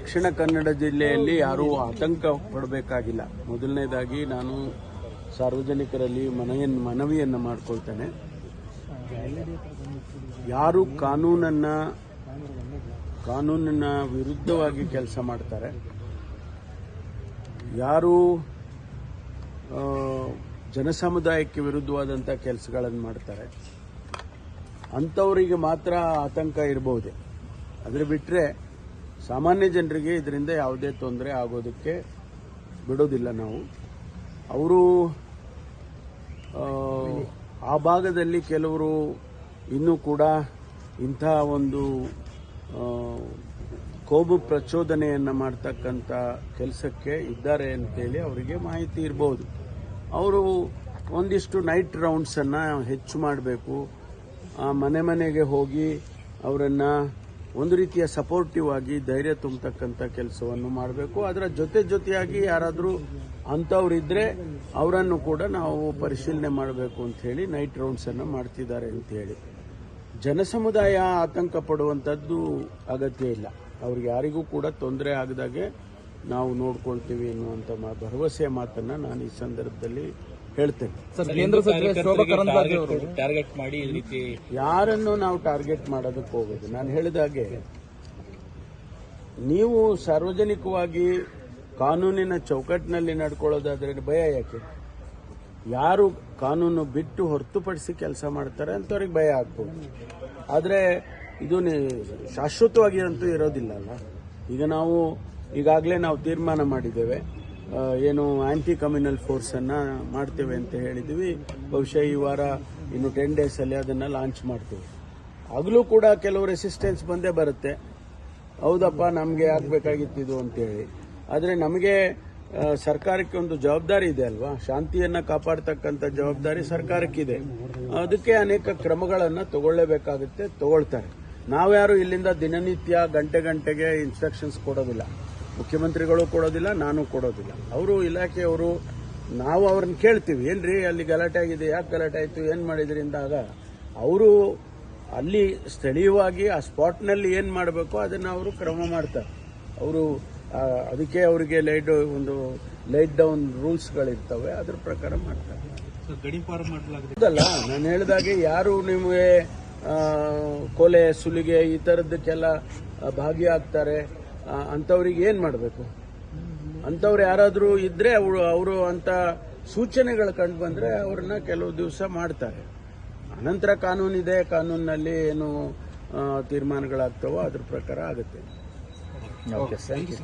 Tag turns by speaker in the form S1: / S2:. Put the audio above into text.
S1: ದಕ್ಷಿಣ ಕನ್ನಡ ಜಿಲ್ಲೆಯಲ್ಲಿ ಯಾರೂ ಆತಂಕ ಪಡಬೇಕಾಗಿಲ್ಲ. ಮೊದಲನೇದಾಗಿ ನಾನು ಸಾರ್ವಜನಿಕರಲ್ಲಿ ಮನೆಯನ್ನು ಮನವಿಯನ್ನು ಮಾಡ್ಕೊಳ್ತೇನೆ. ಯಾರು ಕಾನೂನನ್ನ ಕಾನೂನಿನ ವಿರುದ್ಧವಾಗಿ ಕೆಲಸ ಮಾಡ್ತಾರೆ. ಯಾರು ಜನಸಮುದಾಯಕ್ಕೆ ವಿರುದ್ಧವಾದಂಥ ಕೆಲಸಗಳನ್ನು ಮಾಡ್ತಾರೆ. ಅಂಥವರಿಗೆ ಮಾತ್ರ ಆತಂಕ ಇರಬಹುದೇ ಅದ್ರ ಬಿಟ್ಟರೆ ಸಾಮಾನ್ಯ ಜನರಿಗೆ ಇದರಿಂದ ಯಾವುದೇ ತೊಂದರೆ ಆಗೋದಕ್ಕೆ ಬಿಡೋದಿಲ್ಲ ನಾವು. ಅವರು, ಆ ಭಾಗದಲ್ಲಿ ಕೆಲವರು ಇನ್ನೂ ಕೂಡ ಇಂಥ ಒಂದು ಕೋಬು ಪ್ರಚೋದನೆಯನ್ನು ಮಾಡ್ತಕ್ಕಂಥ ಕೆಲಸಕ್ಕೆ ಇದ್ದಾರೆ ಅಂತೇಳಿ ಅವರಿಗೆ ಮಾಹಿತಿ ಇರಬಹುದು ಅವರು ಒಂದಿಷ್ಟು ನೈಟ್ ರೌಂಡ್ಸನ್ನು ಹೆಚ್ಚು ಮಾಡಬೇಕು. ಮನೆ ಮನೆಗೆ ಹೋಗಿ ಅವರನ್ನು ಒಂದು ರೀತಿಯ ಸಪೋರ್ಟಿವ್ ಆಗಿ ಧೈರ್ಯ ತುಂಬತಕ್ಕಂಥ ಕೆಲಸವನ್ನು ಮಾಡಬೇಕು. ಅದರ ಜೊತೆ ಜೊತೆಯಾಗಿ ಯಾರಾದರೂ ಅಂಥವ್ರಿದ್ರೆ ಅವರನ್ನು ಕೂಡ ನಾವು ಪರಿಶೀಲನೆ ಮಾಡಬೇಕು ಅಂತ ಹೇಳಿ ನೈಟ್ ರೌಂಡ್ಸನ್ನು ಮಾಡ್ತಿದ್ದಾರೆ ಅಂತ ಹೇಳಿ. ಜನಸಮುದಾಯ ಆತಂಕ ಪಡುವಂಥದ್ದು ಅಗತ್ಯ ಇಲ್ಲ. ಅವ್ರಿಗೆ ಯಾರಿಗೂ ಕೂಡ ತೊಂದರೆ ಆಗದಾಗೆ ನಾವು ನೋಡ್ಕೊಳ್ತೀವಿ ಎನ್ನುವಂಥ ಮಾ- ಭರವಸೆಯ ಮಾತನ್ನು ನಾನು ಈ ಸಂದರ್ಭದಲ್ಲಿ ಹೇಳ್ತೇನೆ.
S2: ಸರ್ ಕೇಂದ್ರ ಸಚಿವೆ ಶೋಭಾ ಕರಂದ್ಲಾಜೆ ಅವರು
S3: ಟಾರ್ಗೆಟ್ ಮಾಡಿ ಈ ರೀತಿ
S1: ಯಾರನ್ನು ನಾವು ಟಾರ್ಗೆಟ್ ಮಾಡೋದಕ್ಕೆ ಹೋಗೋದು? ನಾನು ಹೇಳಿದ ಹಾಗೆ ನೀವು ಸಾರ್ವಜನಿಕವಾಗಿ ಕಾನೂನಿನ ಚೌಕಟ್ಟಿನಲ್ಲಿ ನಡ್ಕೊಳ್ಳೋದಾದ್ರೆ ಭಯ ಯಾಕೆ? ಯಾರು ಕಾನೂನು ಬಿಟ್ಟು ಹೊರತುಪಡಿಸಿ ಕೆಲಸ ಮಾಡ್ತಾರೆ ಅಂಥವ್ರಿಗೆ ಭಯ ಆಗ್ಬೋದು. ಆದರೆ ಇದು ನಿ- ಶಾಶ್ವತವಾಗಿ ಅಂತೂ ಇರೋದಿಲ್ಲ ಅಲ್ಲ? ಈಗ ನಾವು ಈಗಾಗಲೇ ನಾವು ತೀರ್ಮಾನ ಮಾಡಿದ್ದೇವೆ. ಏನು ಆಂಟಿ ಕಮ್ಯುನಲ್ ಫೋರ್ಸನ್ನು ಮಾಡ್ತೇವೆ ಅಂತ ಹೇಳಿದ್ವಿ ಬಹುಶಃ ಈ ವಾರ ಇನ್ನು ಟೆನ್ ಡೇಸಲ್ಲಿ ಅದನ್ನು ಲಾಂಚ್ ಮಾಡ್ತೇವೆ. ಆಗಲೂ ಕೂಡ ಕೆಲವು ರೆಸಿಸ್ಟೆನ್ಸ್ ಬಂದೇ ಬರುತ್ತೆ. ಹೌದಪ್ಪ, ನಮಗೆ ಇದು ಅಂತೇಳಿ. ಆದರೆ ನಮಗೆ ಸರ್ಕಾರಕ್ಕೆ ಒಂದು ಜವಾಬ್ದಾರಿ ಇದೆ ಅಲ್ವಾ? ಶಾಂತಿಯನ್ನ ಕಾಪಾಡ್ತಕ್ಕಂಥ ಜವಾಬ್ದಾರಿ ಸರ್ಕಾರಕ್ಕಿದೆ. ಅದಕ್ಕೆ ಅನೇಕ ಕ್ರಮಗಳನ್ನು ತಗೊಳ್ಳೇಬೇಕಾಗುತ್ತೆ, ತಗೊಳ್ತಾರೆ. ನಾವ್ಯಾರು ಇಲ್ಲಿಂದ ದಿನನಿತ್ಯ ಗಂಟೆ ಗಂಟೆಗೆ ಇನ್ಸ್ಟ್ರಕ್ಷನ್ಸ್ ಕೊಡೋದಿಲ್ಲ. ಮುಖ್ಯಮಂತ್ರಿಗಳು ಕೊಡೋದಿಲ್ಲ ನಾನು ಕೊಡೋದಿಲ್ಲ. ಅವರು ಇಲಾಖೆಯವರು ನಾವು ಅವ್ರನ್ನ ಕೇಳ್ತೀವಿ ಏನ್ರಿ ಅಲ್ಲಿ ಗಲಾಟೆ ಆಗಿದೆ ಯಾಕೆ ಗಲಾಟೆ ಆಯಿತು ಏನು ಮಾಡಿದ್ರಿ ಅಂದಾಗ ಅವರು ಅಲ್ಲಿ ಸ್ಥಳೀಯವಾಗಿ ಆ ಸ್ಪಾಟ್ನಲ್ಲಿ ಏನು ಮಾಡಬೇಕು ಅದನ್ನು ಅವರು ಕ್ರಮ ಮಾಡ್ತಾರೆ. ಅವರು ಅದಕ್ಕೆ ಅವರಿಗೆ ಲೈಟ್ ಒಂದು ಲೈಟ್ ಡೌನ್ ರೂಲ್ಸ್ಗಳಿರ್ತವೆ ಅದ್ರ ಪ್ರಕಾರ ಮಾಡ್ತಾರೆ.
S3: ಗಡಿಪಾರು ಮಾಡಲಾಗಿದೆ.
S1: ಹೌದಲ್ಲ ನಾನು ಹೇಳಿದಾಗೆ ಯಾರು ನಿಮಗೆ ಕೊಲೆ ಸುಲಿಗೆ ಈ ಥರದ್ದಕ್ಕೆಲ್ಲ ಆ, ಭಾಗಿಯಾಗ್ತಾರೆ? ಅಂಥವ್ರಿಗೆ ಏನು ಮಾಡಬೇಕು? ಅಂಥವ್ರು ಯಾರಾದರೂ ಇದ್ರೆ ಅವರು ಅವರು ಅಂತ ಸೂಚನೆಗಳು ಕಂಡು ಬಂದರೆ ಅವ್ರನ್ನ ಕೆಲವು ದಿವಸ ಮಾಡ್ತಾರೆ. ಅನಂತರ ಕಾನೂನಿದೆ ಕಾನೂನಿನಲ್ಲಿ ಏನು ತೀರ್ಮಾನಗಳಾಗ್ತವೋ ಅದ್ರ ಪ್ರಕಾರ ಆಗುತ್ತೆ.
S2: Okay thank you